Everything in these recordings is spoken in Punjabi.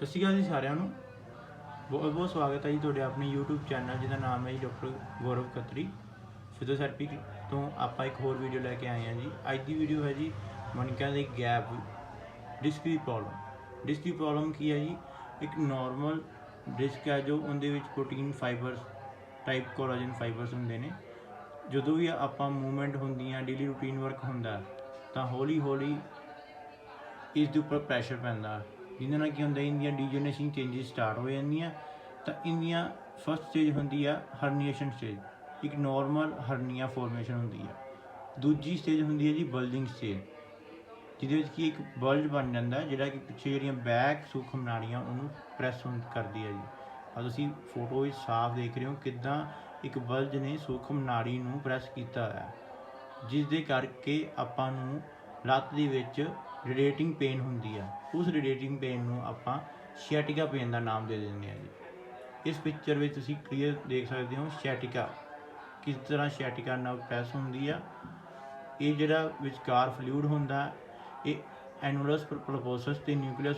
ਸਤਿ ਸ਼੍ਰੀ ਅਕਾਲ ਜੀ ਸਾਰਿਆਂ ਨੂੰ। ਬਹੁਤ ਬਹੁਤ ਸਵਾਗਤ ਹੈ ਜੀ ਤੁਹਾਡੇ ਆਪਣੇ YouTube ਚੈਨਲ ਜਿਹਦਾ ਨਾਮ ਹੈ ਜੀ ਡਾਕਟਰ ਗੌਰਵ ਖੱਤਰੀ ਫਿਜ਼ੀਓਥੈਰੇਪੀ ਤੋਂ ਆਪਾਂ ਇੱਕ ਹੋਰ ਵੀਡੀਓ ਲੈ ਕੇ ਆਏ ਹਾਂ ਜੀ। ਅੱਜ ਦੀ ਵੀਡੀਓ ਹੈ ਜੀ ਮਨਕਿਆਂ ਦੇ ਗੈਪ ਡਿਸਕ ਦੀ ਪ੍ਰੋਬਲਮ ਡਿਸਕ ਦੀ ਪ੍ਰੋਬਲਮ ਕੀ ਹੈ ਜੀ? ਇੱਕ ਨਾਰਮਲ ਡਿਸਕ ਹੈ ਜੋ ਉਹਦੇ ਵਿੱਚ protein fibres type collagen fibres ਹੁੰਦੇ ਨੇ। ਜਦੋਂ ਵੀ ਆਪਾਂ ਮੂਵਮੈਂਟ ਹੁੰਦੀ ਆ ਡੇਲੀ ਰੂਟੀਨ ਵਰਕ ਹੁੰਦਾ, ਤਾਂ ਹੌਲੀ ਹੌਲੀ ਇਸ ਦੇ ਉੱਪਰ ਪ੍ਰੈਸ਼ਰ ਪੈਂਦਾ। ਜਿਹਦੇ ਨਾਲ ਕੀ ਹੁੰਦਾ ਇਹਦੀਆਂ ਡੀਜਨਰੇਸ਼ਨ ਚੇਂਜਸ ਸਟਾਰਟ ਹੋ ਜਾਂਦੀਆਂ, ਤਾਂ ਇਹਦੀਆਂ ਫਸਟ ਸਟੇਜ ਹੁੰਦੀ ਆ ਹਰਨੀਏਸ਼ਨ ਸਟੇਜ ਇੱਕ ਨਾਰਮਲ ਹਰਨੀਆ ਫਾਰਮੇਸ਼ਨ ਹੁੰਦੀ ਆ। ਦੂਜੀ ਸਟੇਜ ਹੁੰਦੀ ਹੈ ਜੀ ਬਲਜਿੰਗ ਸਟੇਜ ਜਿਹਦੇ ਵਿੱਚ ਕੀ ਇੱਕ ਬਲਜ ਬਣ ਜਾਂਦਾ, ਜਿਹੜਾ ਕਿ ਪਿੱਛੇ ਜਿਹੜੀਆਂ ਬੈਕ ਸੂਖਮ ਨਾੜੀਆਂ ਉਹਨੂੰ ਪ੍ਰੈਸ ਕਰਦੀ ਹੈ ਜੀ। ਆ ਤੁਸੀਂ ਫੋਟੋ ਵਿੱਚ ਸਾਫ਼ ਦੇਖ ਰਹੇ ਹੋ ਕਿਦਾਂ ਇੱਕ ਬਲਜ ਨੇ ਸੂਖਮ ਨਾੜੀ ਨੂੰ ਪ੍ਰੈਸ ਕੀਤਾ ਹੋਇਆ। ਹੈ ਜਿਸ ਦੇ ਕਰਕੇ ਆਪਾਂ ਨੂੰ ਲੱਤ ਦੇ ਵਿੱਚ ਰੇਡੀਏਟਿੰਗ ਪੇਨ ਹੁੰਦੀ ਆ। ਉਸ ਰੇਡੀਏਟਿੰਗ ਪੇਨ ਨੂੰ ਆਪਾਂ ਸ਼ਿਆਟਿਕਾ ਪੇਨ ਦਾ ਨਾਮ ਦੇ ਦਿੰਦੇ ਆ ਜੀ। ਇਸ ਪਿਕਚਰ ਵਿੱਚ ਤੁਸੀਂ ਕਲੀਅਰ ਦੇਖ ਸਕਦੇ ਹੋ ਸ਼ਿਆਟਿਕਾ ਕਿਸ ਤਰ੍ਹਾਂ ਸ਼ਿਆਟਿਕਾ ਨਾਲ ਪ੍ਰੈਸ ਹੁੰਦੀ ਆ। ਇਹ ਜਿਹੜਾ ਵਿਚਕਾਰ ਫਲੂਇਡ ਹੁੰਦਾ, ਇਹ ਐਨੂਲਸ ਪ੍ਰੋਪੋਸਸ ਤੇ ਨਿਊਕਲੀਅਸ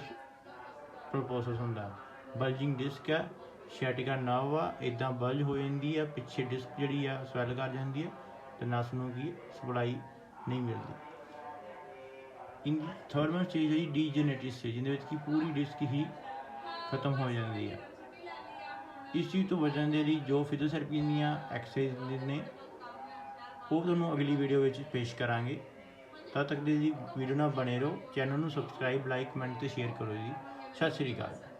ਪ੍ਰੋਪੋਸਸ ਹੁੰਦਾ। ਬਲਜਿੰਗ ਡਿਸਕ ਹੈ ਸ਼ੈਟਿਕਾ ਨਰਵ ਆ ਇਦਾਂ ਬਲਜ ਹੋ ਜਾਂਦੀ ਆ, ਪਿੱਛੇ ਡਿਸਕ ਜਿਹੜੀ ਆ ਸਵੈਲ ਕਰ ਜਾਂਦੀ ਆ ਤੇ ਨਸ ਨੂੰ ਕੀ ਸਪਲਾਈ ਨਹੀਂ ਮਿਲਦੀ। ਇਨ ਥਰਮਲ ਸਟੇਜ ਹੈ ਜੀ ਡੀਜਨਰੇਟਿਵ ਸਟੇਜ ਜਿਹਦੇ ਵਿੱਚ ਕਿ ਪੂਰੀ ਡਿਸਕ ਹੀ ਖਤਮ ਹੋ ਜਾਂਦੀ ਹੈ। ਇਸ ਚੀਜ਼ ਤੋਂ ਬਚਣ ਦੇ ਲਈ ਜੋ ਫਿਜ਼ੀਓਥੈਰੇਪੀ ਦੀਆਂ ਐਕਸਰਸਾਈਜ਼ ਨੇ ਉਹ ਤੁਹਾਨੂੰ ਅਗਲੀ ਵੀਡੀਓ ਵਿੱਚ ਪੇਸ਼ ਕਰਾਂਗੇ। ਤਦ ਤੱਕ ਦੇ ਜੀ ਵੀਡੀਓ ਨਾਲ ਬਣੇ ਰਹੋ, ਚੈਨਲ ਨੂੰ ਸਬਸਕ੍ਰਾਈਬ, ਲਾਈਕ, ਕਮੈਂਟ ਤੇ ਸ਼ੇਅਰ ਕਰੋ ਜੀ। ਸਤਿ ਸ਼੍ਰੀ ਅਕਾਲ।